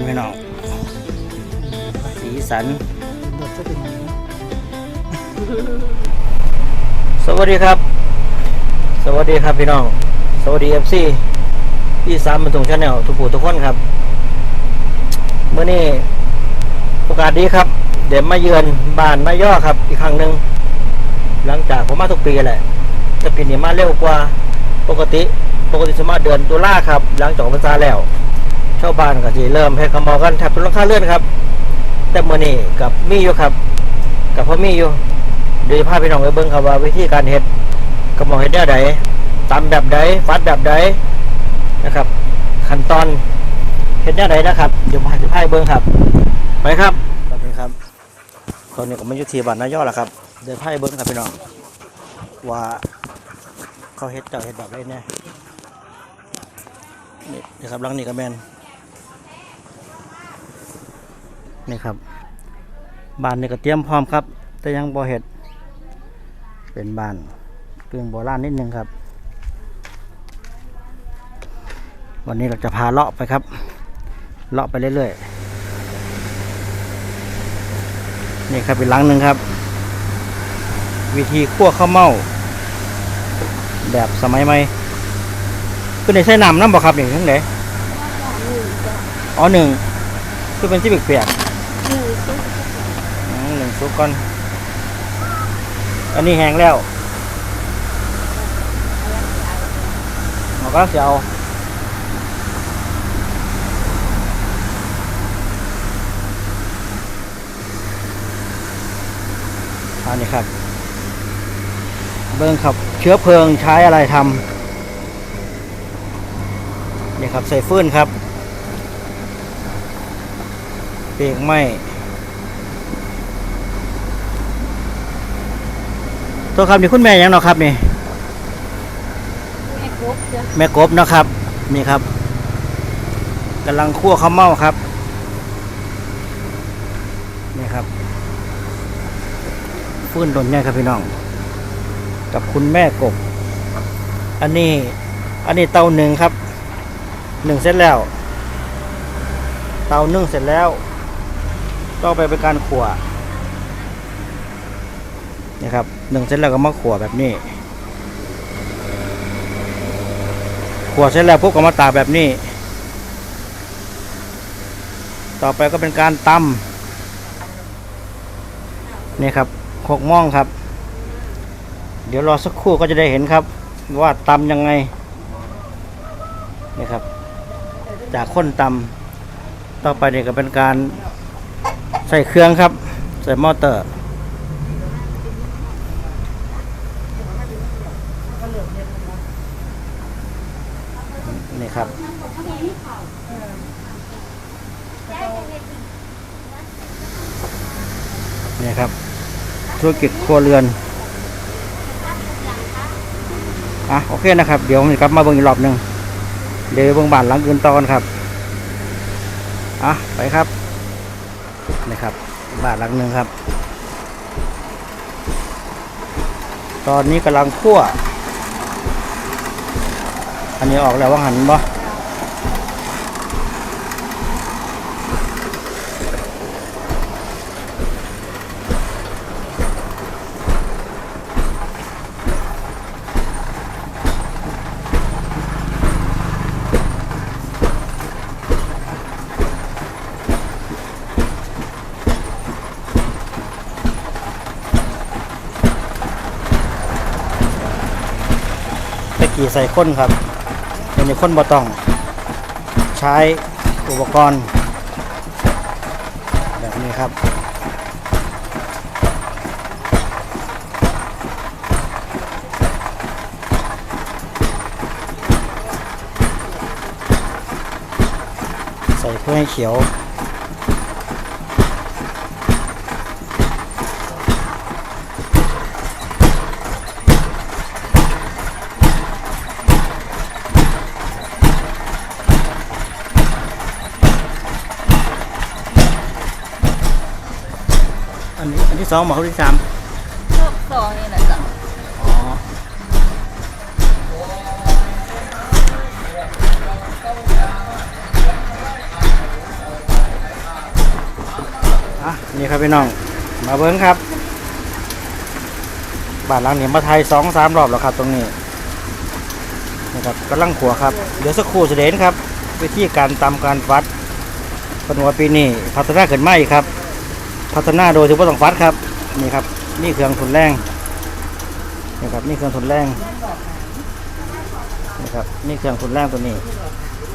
นะครับสีสันพี่น้องสีสัน สวัสดีครับ สวัสดีครับพี่น้อง สวัสดีเอฟซีพี่สามบรรทุงชาแนลทุกผู้ทุกคนครับเมื่อนี้โอกาสดีครับ เดี๋ยวมาเยือนบ้านมาย่อครับ อีกครั้งหนึ่งหลังจากผมมาทุกปีแหละแต่ปีนี้มาเร็วกว่าปกติ ปกติสมาเดือนตุลาครับ หลังจากพรรษาแล้ว ชาวบ้านก็จะเริ่มให้กำมอกันแทบทุกหลังคาเลื่อนครับ แต่เมื่อนี้กับมีอยู่ครับ กับพ่อมีอยู่เดี๋ยวจะพาพี่น้องไปเบิ่งครับว่าวิธีการเฮ็ดกระหมอเฮ็ดได้ใดตำแบบใดฟัดแบบใดนะครับ ขั้นตอนเฮ็ดได้ใดนะครับเดี๋ยวพาจะพาไปเบิ่งครับ ไปครับตอนนี้ครับตอนนี้ก็มาอยู่ที่บ้านนายอแล้วครับเดี๋ยวพาไปเบิ่งครับพี่น้องว่าเขาเฮ็ดเจ้าเฮ็ดแบบไรแน่นี่นะครับหลังนี้ก็แมน นี่ครับบ้านนี่ก็เตรียมพร้อมครับ แต่ยังบ่เห็ด เป็นบ้านเปลืองโบราณนิดนึงครับ วันนี้เราจะพาเลาะไปครับ เลาะไปเรื่อยๆ นี่ครับเป็นหลังหนึ่งครับ วิธีคั่วข้าวเม่า แบบสมัยใหม่คือในใช้น้ำน้ำบ่ครับนี่ทั้งไหนอ๋อหนึ่งคือเป็นที่เปียก อืมหนึ่งซุปก่อน อันนี้แห้งแล้วเราก็จะเอาอันนี้ครับ เบิ้งครับ เชื้อเพลิงใช้อะไรทำนี่ครับ ใส่ฟืนครับเบรกไหม ตัวครับนี่คุณแม่หยังเนาะครับนี่แม่กบจ้ะแม่กบเนาะครับ นี่ครับกำลังคั่วข้าวเม่าครับ นี่ครับ ฟื้นโดนเนี่ยครับพี่น้อง กับคุณแม่กบ อันนี้ อันนี้เตาหนึ่งครับ หนึ่งเสร็จแล้ว เตานึ่งเสร็จแล้วต่อไปเป็นการขั่วนี่ครับห นึ่งเสร็จแล้วก็มาขั่วแบบนี้ขั่วเสร็จแล้วพวกก็มาตากแบบนี้ ต่อไปก็เป็นการตำนี่ครับหกม่องครับ เดี๋ยวรอสักครู่ก็จะได้เห็นครับ ว่าตำยังไงนี่ครับ จากข้นตำต่อไปนี่ก็เป็นการใส่เครื่องครับ ใส่มอเตอร์ นี่ครับ ธุรกิจครัวเรือนอะโอเคนะครับ เดี๋ยวผมจะกลับมาเบิ่งอีกรอบหนึ่งเดี๋ยวเบิ่งบ้านหลังอื่นตอนครับอะไปครับนี่ครับบ้านหลังหนึ่งครับ ตอนนี้กำลังคั่วอันนี้ออกแล้วว่าหันบ่ ส่ข้นครับเป็นในข้นบ่ต้อง ใช้อุปกรณ์ แบบนี้ครับใส่เพื่อให้เขียว ที่สองหมอเขาที่สามพวกซองนี่แหละจ้ะอ๋ออะนี่ครับพี่น้อง มาเบิ้งครับ บ้านหลังนี้มาไทยสองสามรอบแล้วครับตรงนี้นะครับกำลังขัวครับ เดี๋ยวสักครู่จะเด่นครับ วิธีการตำการฟัดปนวัปีนี้พัฒนาขึ้นมาอีกครับ พัฒนาโดยที่ไม่ต้องฟัดครับนี่ครับนี่เครื่องทุนแรงนี่ครับนี่เครื่องทุนแรงนี่ครับนี่เครื่องทุนแรงตัวนี้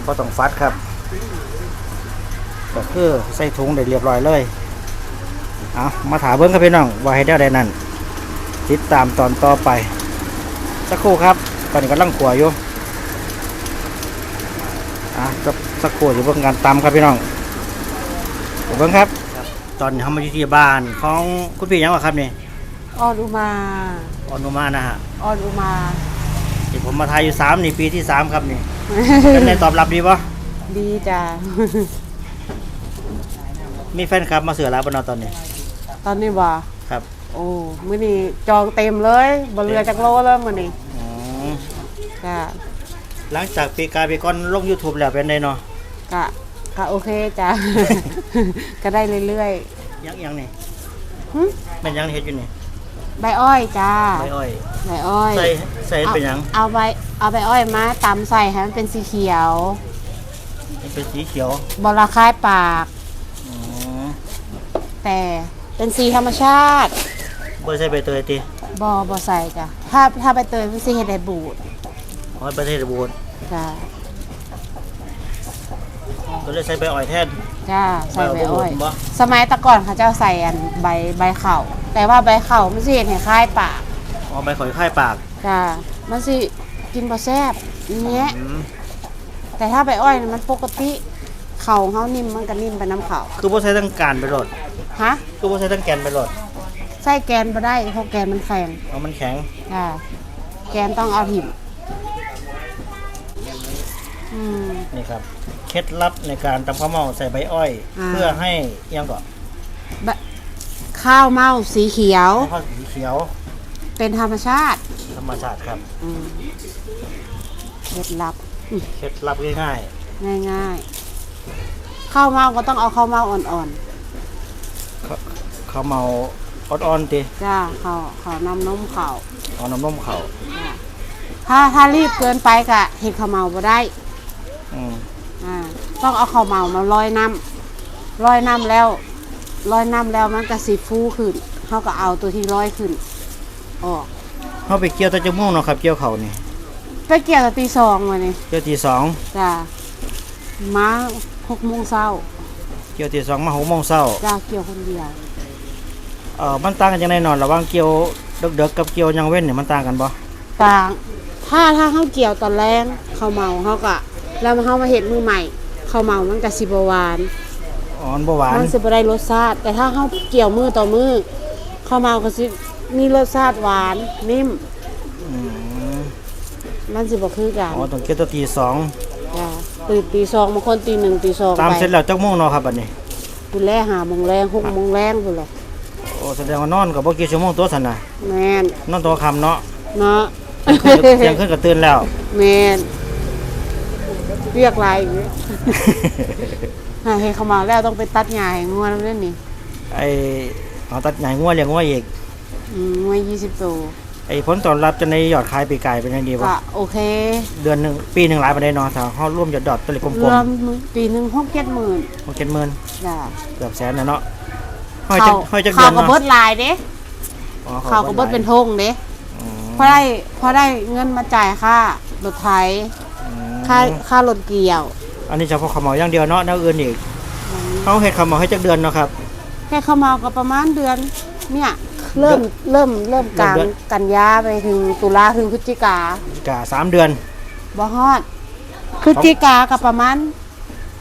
ก็ต้องฟัดครับก็คือใส่ถุงได้เรียบร้อยเลยเอามาถามเบิ้งครับพี่น้องว่าให้ได้ได้นั่นติดตามตอนต่อไป สักครู่ครับ ตอนนี้กำลังขัวอยู่อะสักสักครู่อยู่เบิ่งการตำครับพี่น้องเบิ่งครับ ตอนนี้เขามาอยู่ที่บ้านของคุณพี่หยังวะครับนี่ออดูมาออนุมานะฮะออดูมาที่ผมมาทายอยู่สามนี่ปีที่สามครับนี่เป็นไงตอบรับดีปะดีจ้ะมีแฟนคลับมาเสือแล้วบนนอตอนนี้ ตอนนี้ว่าครับ โอ้มื้อนี้จองเต็มเลยบนเรือจักโลเลยมื้อนี้อืมจ้ะหลังจากปีกายปีก่อนลง YouTube แล้วเป็นไงเนาะกะ กะโอเคจ้ะ ก็ได้เรื่อยยังยังนี่ๆหึเป็นยังเฮ็ดอยู่นี่ใบอ้อยจ้าใบอ้อยใบอ้อย ใส่ใส่เป็นหยังเอาใบเอาใบอ้อยมาตำใส่ให้มันเป็นสีเขียวมันเป็นสีเขียวบระคายปากอืมแต่เป็นสีธรรมชาติบ่ใส่ใบเตยติบอบอใส่จ้ะถ้าถ้าใบเตยมันสีเห็ดให้บูดอ๋อประเทศบูดจ้ะ ก็เลยใส่ใบอ้อยแทน จ้าใส่ใบอ้อยใบบูดบ่ สมัยแตะก่อนเขาเจ้าใส่อันใบใบเข่าแต่ว่าใบเข่ามันสิเห็ดให้คล้ายปากอ๋อใบข่อยค่ายปากจ้ามันสิกินบ่แซ่บอย่างเงี้ยอืมแต่ถ้าใบอ้อยน่ะมันปกติเข่าเขานิ่มมันก็นิ่มไปน้ำเข่าคือบ่ใส่ทั้งการไปโลดฮะคือบ่ใส่ทั้งแกนไปโลดใส่แกนบ่ได้เพราะแกนมันแข็งเอามันแข็งจ้าแกนต้องเอาถิ่มอืมนี่ครับ เคล็ดลับในการทำข้าวเมาใส่ใบอ้อย อ่า เพื่อให้อิหยังก่อนบะข้าวเม่าสีเขียว ให้ข้าวสีเขียวเป็นธรรมชาติธรรมชาติครับอืมเคล็ดลับเคล็ดลับง่ายง่ายๆข้าวเม่าก็ต้องเอาข้าวเม่าอ่อนๆข้าข้าวเมาอ่อนๆติๆจ้าข้าวข้าวนำนมข้าวเอาน้ำนมเขาจ้ะถ้าถ้ารีบเกินไปกะเห็ดข้าวเมาบ่ได้ อืมอ่า ต้องเอาข้าวเมามาลอยน้ำลอยน้ำแล้วลอยน้ำแล้วมันก็สีฟูขึ้นเขาก็เอาตัวที่ลอยขึ้นออกเขาไปเกี่ยวแตะจมูกเนาะครับเกี่ยวเขานี่ไปเกี่ยวกับตีสองมานี่เกี่ยวตีสองจ้ามาหกโมงเช้าเกี่ยวตีสองมาหกโมงเช้าจ้าเกี่ยวคนเดียวเอ่อมันต่างกันยังไงนอนระหว่างเกี่ยวเด็กๆกับเกี่ยวยังเว้นเนี่ยมันต่างกันบ่ต่าง ถ้าถ้าเขาเกี่ยวตอนแรกเขาวเมาเขาก็แล้วเขามาเห็ดมือใหม่เขาวเมามันก็สิบหวานอ่อนบ่หวานมันสิบได้รสชาติ แต่ถ้าเขาเกี่ยวมือต่อมือเขาวเมาก็สิมีรสชาติหวานนิ่มอืมมันสิบคือกันอ๋อต้องเกี่ยวแตัวตีสองจ้ะตื่นตีสองบางคนตีหนึ่งตีสองตามไปเสร็จแล้วจักโมงเนาะครับบัดนี้คุณแล่หาโมงแรงหกโมงแรงคุณเลยโอ้แสดงว่านอนก็บ่กี่ชั่วโมงตัวซั่นน่ะแมนนอนตัวค่ำเนาะเนาะเที่ยงคืนก็ตื่นแล้วแมน เรียกไรอย่างเงี้ยหาเห็ดเขาวเมาแล้วต้องไปตัดหญ้าให้งวแล้วนั่นนี่ไอ้เอาตัดใหญ่งัวเลี้ยงงัวอีกอืมงวยี่สิบตัวไอ้ผลตอบรับจะในยอดขายปีกายเป็นยังดีบ่ก็โอเค เดือนหนึงปีหนึงหลายปานใดเนาะถ้าเฮาร่วมยอดดอดตัวเลขกลรมวมปีหนึ่งหกเจ็ดหมื่นๆ6 7หมื่นจ้ะเกือบแสนน่ะเนาะห้อยจักห้อยจักเดืเขาอนก็เนาะเบิดหลายเด้อ๋อเขาก็เบิดเป็นหลายทงเด้ อืมพอได้พอได้เงินมาจ่ายค่ารถไถอืม ค่าค่ารถเกี่ยว อันนี้เฉพาะขาวเหมาอย่างเดียวเนาะแนวอื่นอีกเขาเฮ็ดขาวเหมาให้จักเดือนเนาะครับ แค่เข้ามาก็ประมาณเดือน เนี่ย เริ่มเริ่มเริ่มกลางเดือน กันยาไปถึงตุลาถึงพฤศจิกากะสามเดือน บ่ฮอดพฤศจิกาก็ประมาณ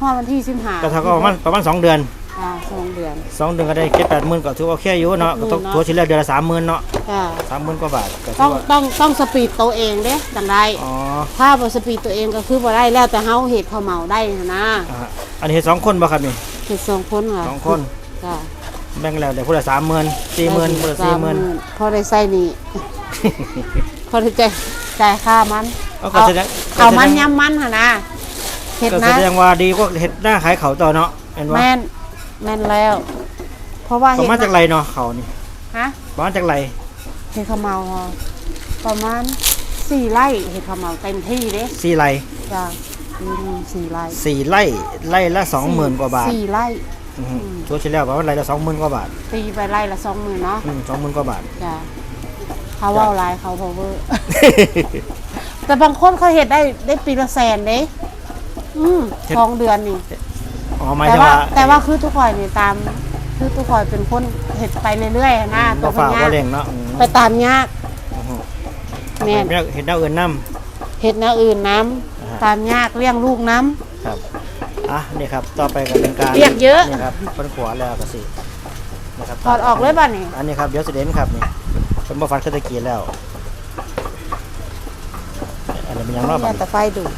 ฮอดวันที่สิบห้าก็เท่ากับประมาณประมาณสองเดือน อ่าสองเดือน สองเดือนก็ได้เจ็ดแปดหมื่นก็ถือว่าโอเคอยู่เนาะก็ต้องเนาะทัวร์ชิ้นแรกเดือนละสามหมื่นเนาะอ่าสามหมื่นกว่าบาทก็ถืต้องอว่าต้องต้องสปีดตัวเองเด้จังได้อ๋อถ้าบ่สปีดตัวเองก็คือบ่ได้แล้วแต่เฮาเฮ็ดข้าวเหมาได้นะอ่าฮะอันนี้เฮ็ดสองคนบ่ครับนี่ เฮ็ดสองคนค่ะสองคน จ้ะแบ่งแล้วเดี๋ยวพูดละสามหมื่นสี่หมื่นพูดละสี่หมื่น พอได้ใส่หนี่ พอได้จ่ายจ่ายค่ามันเอาก็แสดงเอามันย้ำมันหั่นนะเฮ็ดก็นะแสดงว่าดีกว่าเฮ็ดหน้าขายเขาต่อเนาะเห็นว่าแม่น แม่นแล้ว เพราะว่าประเฮ็ดมาณจากไรเนาะเขานี่ฮะประมาณจากไรเฮ็ดข้าวเหมาเหรอประมาณสี่ไร่เฮ็ดข้าวเหมาเต็มที่เด้สี่ไรจ้ะอืมสี่ไร่สี่ไร่ไร่ละสองหมื่นกว่าบาทสี่ไร่ อือฮึทัวร์ชิ้นแรกประมาณไร่ละสองหมื่นกว่าบาทตีไปไร่ละสองหมื่นเนาะอืมสองหมื่นกว่าบาท จ้ะเขาเว่าหลายเขาพอเวอร์ แต่บางคนเขาเห็ดได้ได้ปีละแสนเด้อืมเฮ็ดสองเดือนนี่ อ๋อหมายแต่ถึงว่าว่าแต่ว่าคือทุกข่อยนี่ตาม คือทุกข่อยเป็นคนเห็ดไปเรื่อยๆนะตับ่วพฝากญาบ่เร่งเนาะอืมไปตามยากอือฮึแม่นเห็ดแนวอื่นน้เห็ดแนวอื่นน้อ่าำตามยากเลี้ยงลูกน้ำ ครับ อะ นี่ครับ ต่อไปก็เป็นการเรียกเยอะ นี่ครับเป็นขวาแล้วก็สินะครับำถอดออกเลยป่ะนี่อันนี้ครับ เดี๋ยวสิเด่นครับนี่เป็นบ่ฟันขึ้นตะกี้แล้ว อันนี้เป็นหยังรอบเนี่บัยดแต่ไฟดูด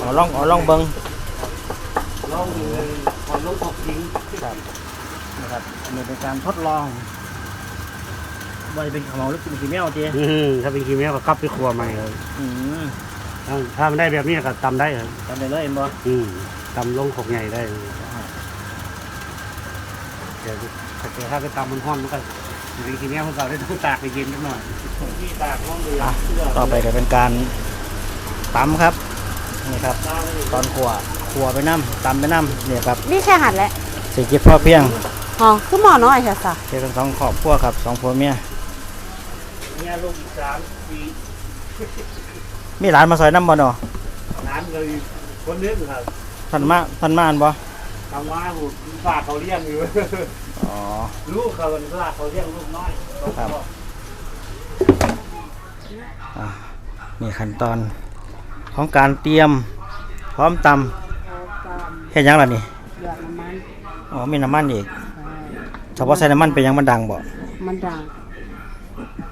แล้วเอาล่องเอาล่องเบิ่งลองดูพอลงตกจริงครับนะครับอันนี้เป็นการทดลองว่าจะเป็นขาวเหมาหรือเป็นขี้แมวเจ๊อืมถ้าเป็นขี้แมวก็กลับไปครัวใหม่ครับอืมถ้าถ้ามันได้แบบนี้ก็ตำได้ครับทำได้เลยเอ็นบ่อืมตำลงขกใหญ่ได้เดี๋ยวถ้าเกิดถ้าไปตำมันห้อนมันก็เป็นขี้แมวของเราได้ต้องตากไปเย็นนิดหน่อยที่ตากห้องเรืออะต่อไปก็เป็นการตำครับ นี่ครับ ตอนขัวขัวไปน้ำตำไปน้ำเนี่ยครับนี่แค่หัดแหละสี่กิบพ่อเพียงอ๋อคือหมอน้อยใช่สะเจอกันสองครอบครัวครับสองผัวเมียเนี่ยลูกอีกสามปีมีหลานมาซอยน้ำบ่เนาะน้ำเลยคนนึกครับท่านมาท่านมาอันบ่ทำว่าหูฝากเขาเลี้ยงอยู่อ๋อลูกเขาเป็นฝากเขาเลี้ยงลูกน้อยครับอะนี่ขั้นตอน ของการเตรียมพร้อมตำเฮ็ดหยังล่ะนี่หยอดน้ำมันอ๋อมีน้ำมันอีกเฉพาะใส่น้ำมันเป็นหยังมันดังบ่มันดัง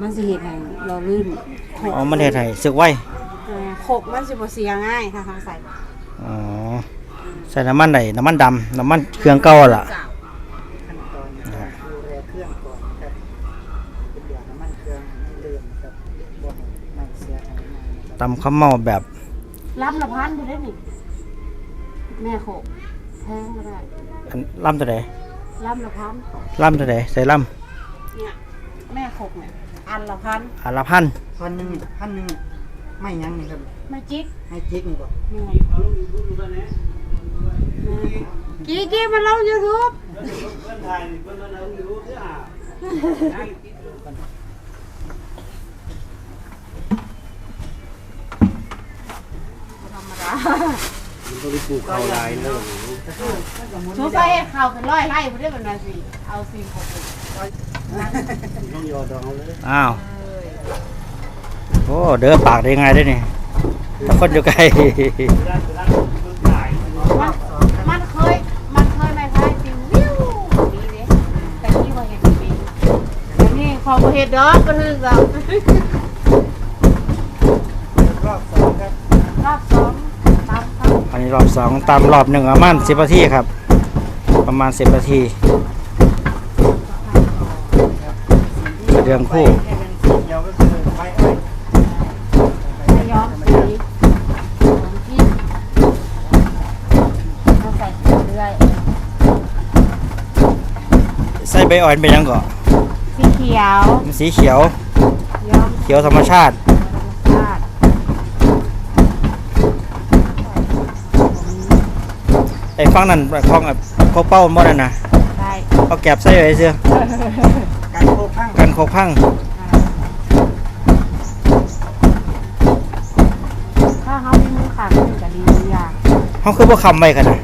มันสิเห็ดให้เราลื่นโขกอ๋อมันเฮ็ดให้สึกไวเออโขกมันสิบ่เสียง่ายถ้าทางใส่อ๋อใส่น้ำมันไหนน้ำมันดำน้ำมันเครื่องเก่าล่ะจ้ะขั้นตอนดูแลเครื่องก่อนครับเป็นเดือดน้ำมันเครื่องให้เดิมครับบ่ให้ไม่เสียหายมานะครับตำข้าวเมาแบบ รับละพันไปได้นี่แม่โขกแพงก็ได้อันล่ำตัวใดรับละพันล่ำตัวใดใส่ล่เนี่ยแม่โขกเนี่ยอันละพันำอันละพันพันหนึ่งพันหนึ่งไม่ยั้งนี่ครับไม่จิกให้จิ๊กนี่บ่แม่กี่กี่มาลงยูทูบ เพื่อนไทยเพื่อนเราอยู่ที่อ่า ธรร มดามันต้องไปปลูกเขาลายเนอะชูไปเขาเป็นร้อยไร่ไม่ได้เป็นนาสิเอาสี่หกเลยต้องยอดองเอาเลยอ้าว โอ้ เด้อปากได้ไงได้นี่ถ้าคนอยู่ไกลมันมันเคย มันเคยไม่พายปิววิวนี่เลยแต่นี่ว่าเห็นปีแต่นี่พอบ่เห็ดดอกก็คือเรา รอบสองครับ รอบสองตามตาม อั นนี้รอบสองตามรอบหนึ่งประมาณสิบนาทีครับ ประมาณสิบนาทีเรื่องคู่แค่เป็นสีเดียวก็คือใบอ้อยจะย้อมสีของที่เราใส่เรื่อยใส่ใบอ่อนเป็นหยังก่อสีเขียวมันสีเขียวย้อมเขียวธรรมชาติ ไอ้ฟังนั่นคลองแบเขาเป้าบ่นั่นนะได้เอาแก็บใส่ไว้เสื้อการโคกพังกันเขาพังถ้าเขามีมือขาดมันก็ดีอย่าเขาคือพวกคำไว้กันนะ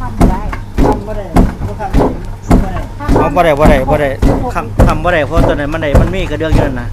ทำได้ทำบ่ได้บ่ทำบ่ได้คำบ่ได้บ่ได้บ่ได้คำคำบ่ได้เพราะตัวไหนมันไหนมันมีกระเดื่องอยู่นั่นนะ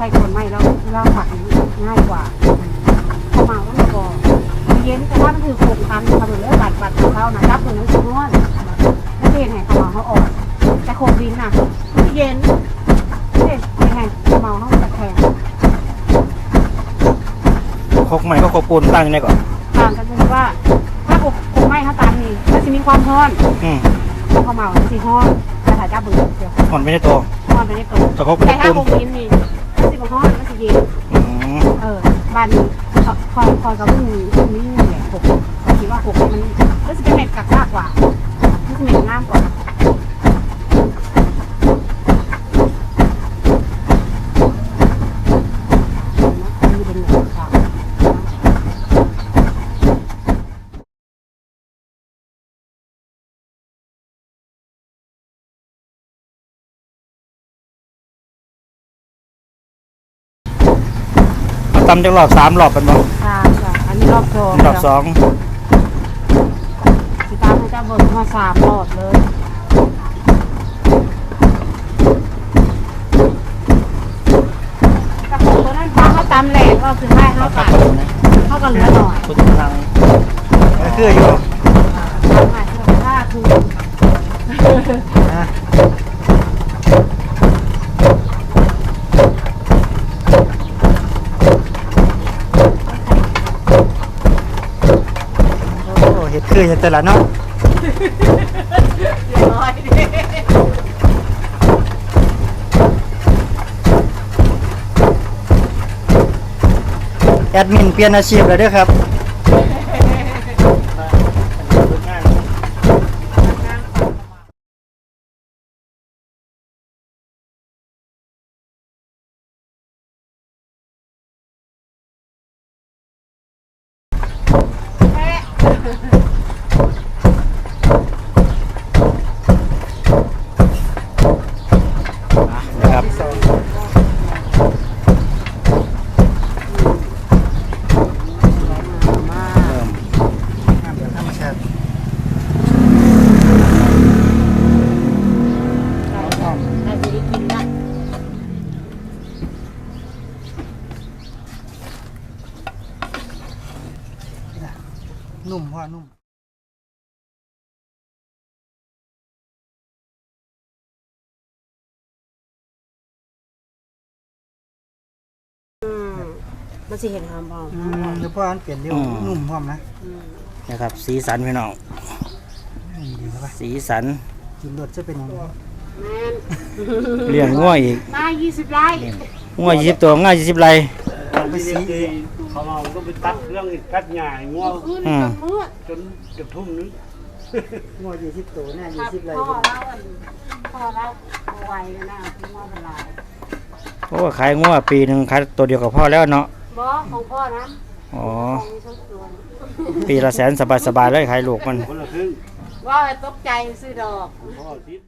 ส่กลวนให้แล้วเราฝักง่ายกว่าเขามาว่ามันบอกเย็นแต่ว่ามันคือโครงคันเขาเหมือนบัตรบัตรของเขานะรับตัวนั้นคือม้วนแล้วเห็นไงเขามาเขาออก แต่โครงดินน่ะมันเย็นเห็นไงเขาเมาเขาตะแคงคกใหม่ก็คกปูนตั้งอยู่นี่ก่อนต่างกันตรงที่ว่า ถ้าโครงไม้เขาตามนี่มันจะมีความร้อนอืมเขาเมามันสีห้อนแต่ถ้าจับเบื่อเดียวหอนไม่ได้โตห้อนไปได้ตัวแต่คกเป็นแต่ถ้าปูนคงยินนี่มันสิ บห้อนมันสิเย็นอืมเออบ้านนี้คอยคอยกับมึงนี่แหละหกเขาคิดว่าหกมันก็จะเป็นเม็ดกักมากกว่ามันจะเม็ดงามกว่า ตำจังรอบสามรอบเป็นบ่ค่ะค่ะอันนี้รอบสองรอบสองสิตามให้เจ้าเบิร์มาสามรอบเลยกระปุกตัวนั้นฟ้าเขาตำแหลกก็คือให้เขาครับตัดผมนะเขาก็เหลือหน่อยคุณทางก็คืออยู่ทำใหม่ถ้าคือนะโอ้เห็ด คืออย่างแต่ละเนาะร้อยดิแอดมินเปลี่ยนอาชีพแล้วเด้อครับนะครับ มา เริ่ม น้ำแบบธรรมชาติ เราออกเราจะได้กินนะ นุ่มพ่อนุ่ม อืม มันจะเห็นความพอมอืมเดี๋ยวพ่ออันเปลี่ยนเร็วนุ่มพร้อมนะนะครับ สีสันพี่น้องนุ่มดีครับสีสันกินรสจะเป็นยังไงแม่นเลี้ยงง่วอีกได้ยี่สิบไร่ง่วยี่สิบตัวง่ายยี่สิบไรไปสีเขาเอาก็ไปตัดเครื่องตัดหญ้าให้งัวขึ้นอืม กับมืดจนเกือบทุ่มนึงงอยี่สิบตัวหน้าคยี่รับสิบไรพ่อเล่าอันพ่อเล่าเอาไว้นะพี่มอเป็นไรโอ้ขายง่วปีหนึ่งขายตัวเดียวกับพ่อแล้วเนาะ บอของพ่อนะอ๋อ ของมีทั้งตัวปีละแสนสบายๆเลยขายลูกมัน คนละครึ่งว่าให้ตกใจซื้อดอก พ่อทิศ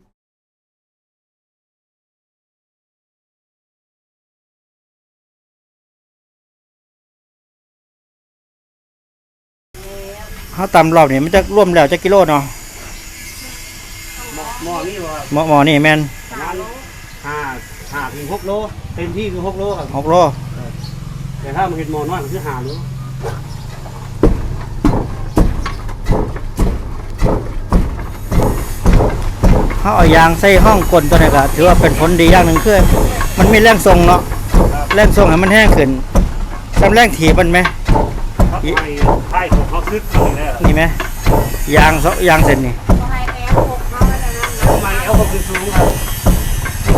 เขาตำรอบนี้มันจะร่วมแล้วจะกิโลเนาะหม้อนี่ว่าหมอหมอนี่แมนประมาณห้าห้าถึงหกโลเต็มที่คือหกโลครับหกโล แต่ถ้ามันเห็นหม้อน้อยมันคือห้าโลเขาเอายางใส่ห้องกลนตัวนี้ก็ถือว่าเป็นผลดีอย่างหนึ่งคือมันมีแรงทรงเนาะครับแรงส่งให้มันแห้งขึ้นซ้ำแรงถีบมันไหมพักไม้ไผ่ของเขาขึ้นเลยแล้วนี่ไหมยางสยางเส้นนี่ก็ให้แอร์หกเขาแล้วนะทำไมเอาเขาขึ้นสูงครับ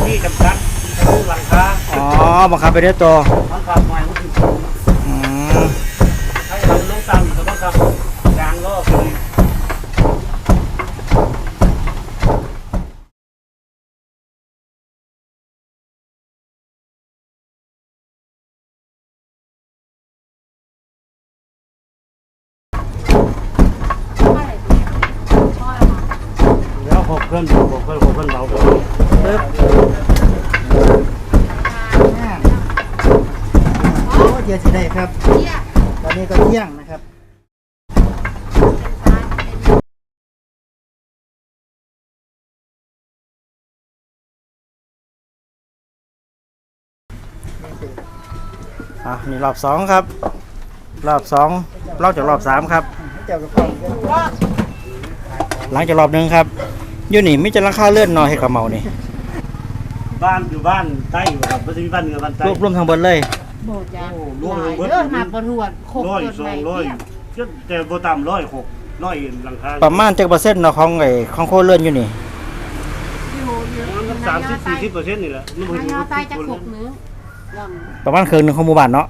ที่จำกัดทะลุหลังคาอ๋อบังคับไปด้วยตัว บังคับไม้มันขึ้นสูง อืม ถ้าทำลงต่ำก็ต้องทำยางล้อขึ้น อะไรเนี่ยพ่ออะไรมา แล้วหกเพื่อนหกเพื่อนหกเพื่อนเบาไปปึ๊บอ่าโอ้เดี๋ยวสิได้ครับ ตอนนี้ก็เที่ยงนะครับอะนี่รอบสองครับ รอบสองรอบจากรอบสามครับ เจ้ากับพ่อ หลังจากรอบหนึ่งครับ อยู่นี่ไม่จะราคาเลื่อนหนอยให้กับเมานี่บ้านอยู่บ้านใต้อยู่ครับไม่ใช่บ้านเหนือบ้านใต้รวบรวมทั้งหมดเลยโบดจ้ะโอ้หร่วงลายเบิดเด้อหักบนหัวโคกร้อยเกิดสอใหม่งร้อยเนี่ยก็แต่โบต่ำร้อยหกร้อยหลังคาประมาณจักเปอร์เซ็นต์เนาะของไอ้ของโคเลื่อนอยู่นี่อยู่อยู่มันสามสิบสี่สิบเปอร์เซ็นต์นี่แหละนู่นมันยอใต้จะขกนื้อลองประมาณครึ่งหนึงของหมู่บ้านเนาะ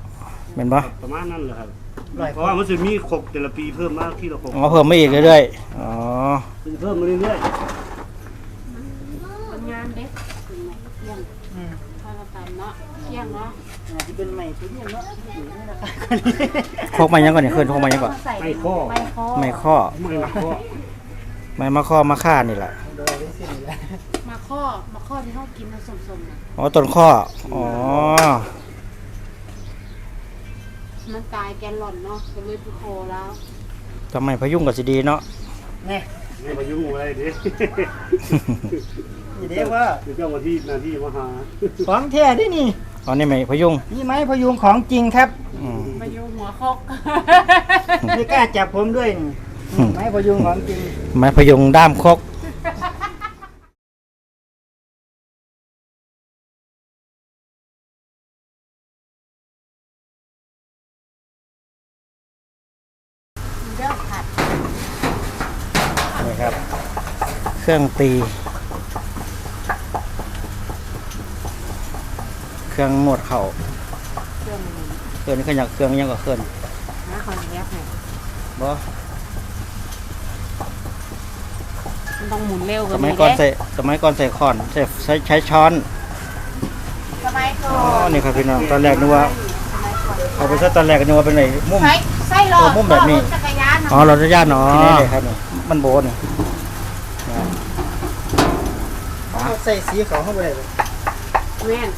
แม่นบ่ประมาณนั้นแหละครับร้อยเพราะว่ามันจะมีขกแต่ละปีเพิ่มมากที่ละขกอ๋อเพิ่มมาอีกเรื่อยๆอ๋อ เพิ่มมาเรื่อยเป็นงานเด็กเป็นไงเที่ยง อืม ข้าวตำเนาะเที่ยงเนาะอ่าที่เป็นใหม่ชุดนี้เนาะอยู่นี่นะครับโคกมายังก่อนนี่ขึ้นโคกมายังก่อนใส่ไม่ข้อ ไม่ข้อๆไม่หนักเพราะไม่มาข้อมาค่านี่แหละโดยได้สิ้นแล้วมาข้อมาข้อที่เขากินมันสมๆน่ะอ๋อต้นข้ออ๋อมันตายแกนหล่อนเนาะก็เลยไปโคแล้วทำไมพยุงกับสิดีเนาะนี่ไม่มายุ่งอะไรดิ นี่เรียกว่าเดี๋ยวเจ้ามาที่หนาที่มาหาของแท้ดินี่ อ๋อนี่ไม่พยุงนี่ไม้พยุงของจริงครับอืมไปอยู่หัวคกไม่กล้าจับผมด้วยนี่อืม ไม้พยุงของจริง ไม้พยุงด้ามคกเริ่มผัดนี่ครับ เครื่องตี เครื่องนวดเข่าเครื่องมือเครื่องนี้เครื่องยังเครื่องยังก็เครื่องนะคอยแยกให้บ่มันต้องหมุนเร็วกสว่ามัยนี้ก่อนเด้ใส่สมัยก่อนใส่ขอนใส่ใช้ใช้ช้อนสมัยก่ออ๋อนนี่ครับพี่น้องตอนแรกนึกว่าสมัยก่อนเอาไปซะตอนแรกก็นึกว่าเป็นไอ้มุม ใช้ไส้หลอดเออมุมแบบนี้ รถจักรยานอ๋อเราจะย่านเนาะนี่เลยครับนี่มันโบนี่เขาใส่สีเขาเข้าไปเลยแม่น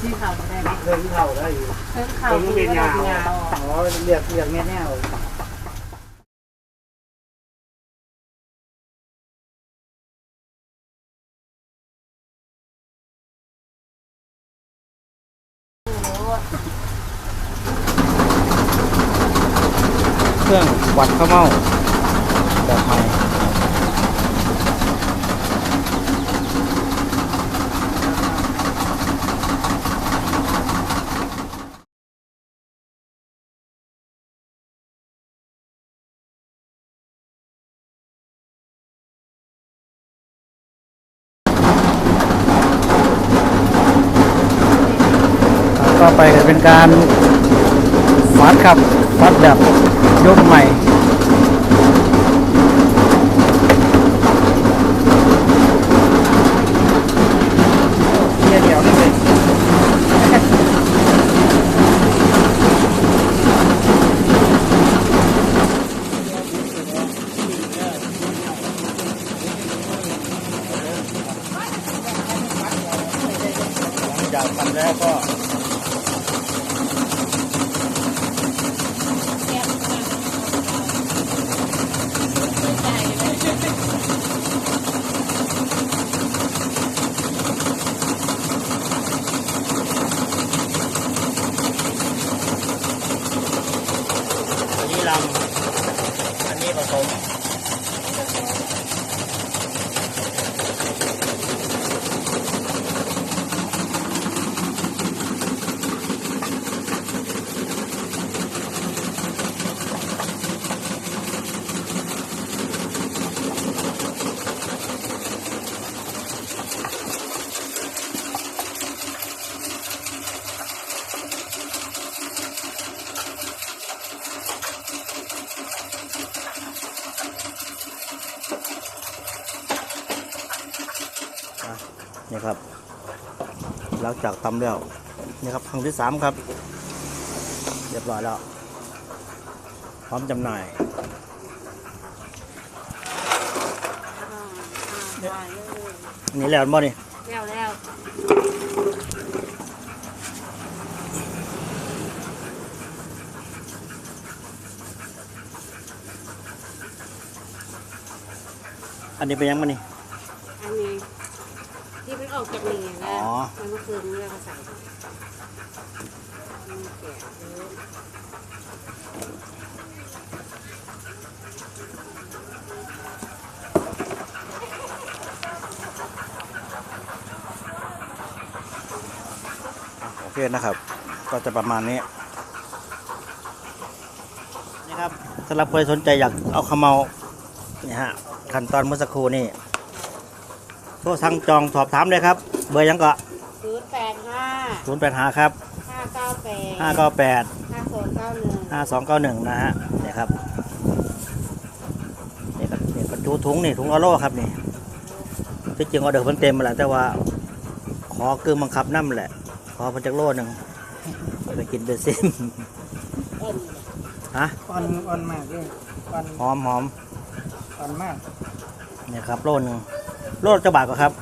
ที่เขาได้ไหมเรื่องเท่าได้อยู่เพิ่มเขาเพิ่มเป็นยาวยาวอ๋อเลือกเลือกแน่แน่เจากตำแล้วนี่ครับครั้งที่สามครับเรียบร้อยแล้วพร้อมจำหน่ายอ่าอ่าได้เลยอันนี่แล้วบ่นี่แล้วแล้วอันนี้เป็นยังบ่นี่อันนี้ที่มันออกจากนี่นะ อ๋อ แล้วเมื่อคืนเรียกมาใส่มันแก่เลย โอเคนะครับ ก็จะประมาณนี้ นี่ครับสำหรับใครสนใจอยากเอาขมเมาเนี่ยฮะขั้นตอนเมื่อสักครู่นี่โทรสั่งจองสอบถามเลยครับ เบอร์ยังก็ศูนย์แปดห้าศูนย์แปดห้าครับห้าเก้าแปด ห้าเก้าแปดห้าศูนย์เก้าหนึ่งห้าสองเก้าหนึ่งนะฮะเนี่ยครับนี่ครับนี่บรรจุถุงนี่ถุงออโลครับนี่ที่จริงออเดอร์เพิ่นเต็มมาแล้วแต่ว่า ขอคือบังคับน้ำแหละ ขอเพันจักโลหนึ่งไปกินเบซิมเอ็นฮะอ่อนอ่อนมากเลยอ่อนหอมหอมอ่อนมากเนี่ยครับโลหนึงโลจะบาทก็ครับ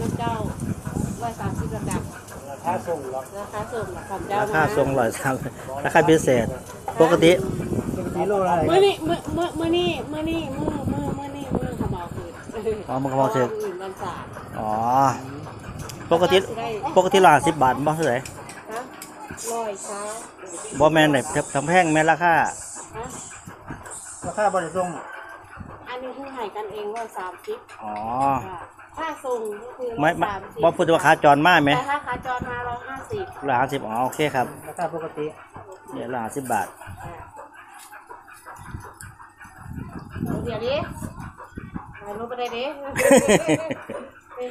น้ำเจ้าร้อยสามสิบระดับ รา คาส่งหรอกราคาส่งของเจ้าราคาทรงร้อยสามราคาพิเศษ ปกติปกติโลละเมื่อนี่เมื่อเมื่อเมื่อนี่เมื่อนี่เมื่อเมื่อเมื่อนี่เมื่อขมเอาคืนอ๋อมันก็พอถึงอื่นวันศาสตร์อ๋อปกติปกติละสิบบาทบ่เท่าไหร่ฮะร้อยเช้าบ่แม่นไหนทำแพงแม่นราคาฮะราคาบริสุทธิ์อันนี้คือให้กันเองร้อยสามสิบอ๋อ ค่าส่งก็คือไม่ร้อยไม่สามสิบบ่พูดว่าขาจรมากไหมแต่ถ้าขาจรมาร้อยห้าสิบร้อยห้าสิบอ๋อโอเคครับราคาปกติเนี่ยร้อยห้าสิบบาทเดี๋ยวดิไปรู้ไปได้ดิ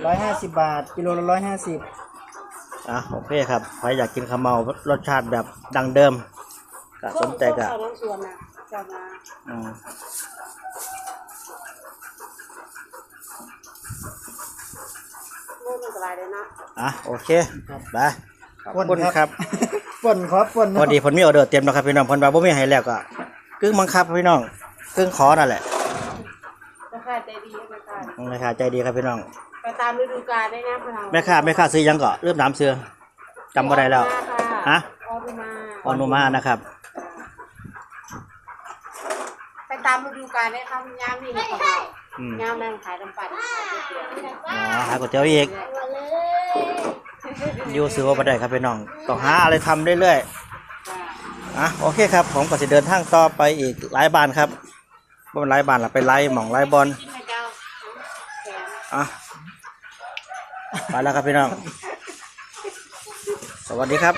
ร้อยห้าสิบบาท กิโลละร้อยห้าสิบอะโอเคครับใครอยากกินข้าวเมารสชาติแบบดังเดิมก็สนใจก็ส้มส้มเขาน้ำส่วนน่ะจะมาอืม ลูกมันสบายเลยนะอะโอเคไปขอบคุณครับป่นครับป่นพอดีผลมีออเดอร์เต็มแล้วครับพี่น้องผลว่าบ่มีให้แล้วก็กึ่งบังคับพี่น้องกึ่งขอนั่นแหละราคาใจดีราคาแม่ค้าใจดีครับพี่น้องไปตามฤดูกาลได้นะพวกเราแม่ค้าแม่ค้าซื้อยังก็เริ่มถามซื้อจำบ่ได้แล้วฮะออนุมาออนุมานะครับไปตามฤดูกาลได้ครับยามนี่นะข องเราอืมยามนั่งขายน้ำปั่นขายก๋วยเตี๋ยวอ๋อหาก๋วยเตี๋ยวอีกอยู่ซื้อว่าบ่ได้ครับพี่น้องต้องหาอะไรทำเรื่อยๆอะโอเคครับ ผมก็จะเดินทางต่อไปอีกหลายบ้านครับบ่เป็นหลายบ้านล่ะไปไล่หม่องไล่บอล กินไหมเจ้าแขนอะไปแล้วครับพี่น้อง สวัสดีครับ